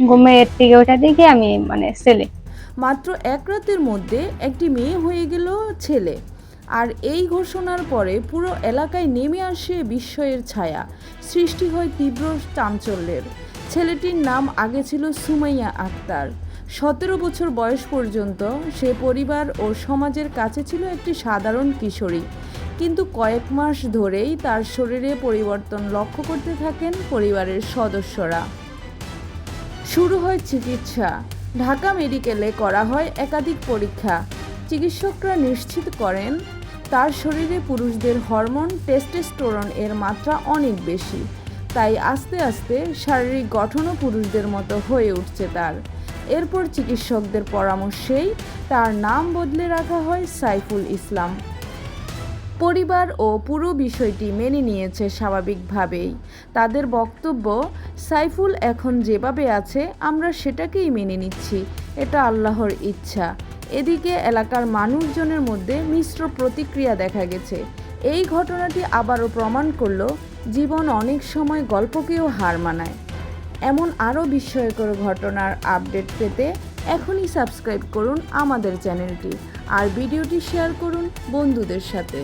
ঘুমের থেকে ওঠা দেখে আমি মানে ছেলে। মাত্র এক রাতের মধ্যে একটি মেয়ে হয়ে গেল ছেলে। আর এই ঘোষণার পরে পুরো এলাকায় নেমে আসে বিস্ময়ের ছায়া। সৃষ্টি হয় তীব্র চাঞ্চল্যের। ছেলেটির নাম আগে ছিল সুমাইয়া আক্তার। সতেরো বছর বয়স পর্যন্ত সে পরিবার ও সমাজের কাছে ছিল একটি সাধারণ কিশোরী। কিন্তু কয়েক মাস ধরেই তার শরীরে পরিবর্তন লক্ষ্য করতে থাকেন পরিবারের সদস্যরা। শুরু হয় চিকিৎসা। ঢাকা মেডিকেলে করা হয় একাধিক পরীক্ষা। চিকিৎসকরা নিশ্চিত করেন, তার শরীরে পুরুষদের হরমোন, টেস্টোস্টেরন এর মাত্রা অনেক বেশি। তাই আস্তে আস্তে শারীরিক গঠনও পুরুষদের মতো হয়ে উঠছে তার। এরপর চিকিৎসকদের পরামর্শেই তার নাম বদলে রাখা হয় সাইফুল ইসলাম। পরিবার ও পুরো বিষয়টি মেনে নিয়েছে স্বাভাবিকভাবেই। তাদের বক্তব্য, সাইফুল এখন যেভাবে আছে, আমরা সেটাকেই মেনে নিচ্ছি। এটা আল্লাহর ইচ্ছা। এদিকে এলাকার মানুষজনের মধ্যে মিশ্র প্রতিক্রিয়া দেখা গেছে। এই ঘটনাটি আবারও প্রমাণ করল, জীবন অনেক সময় গল্পকেও হার মানায়। এমন আরও বিস্ময়কর ঘটনার আপডেট পেতে এখনই সাবস্ক্রাইব করুন আমাদের চ্যানেলটি। আর ভিডিওটি শেয়ার করুন বন্ধুদের সাথে।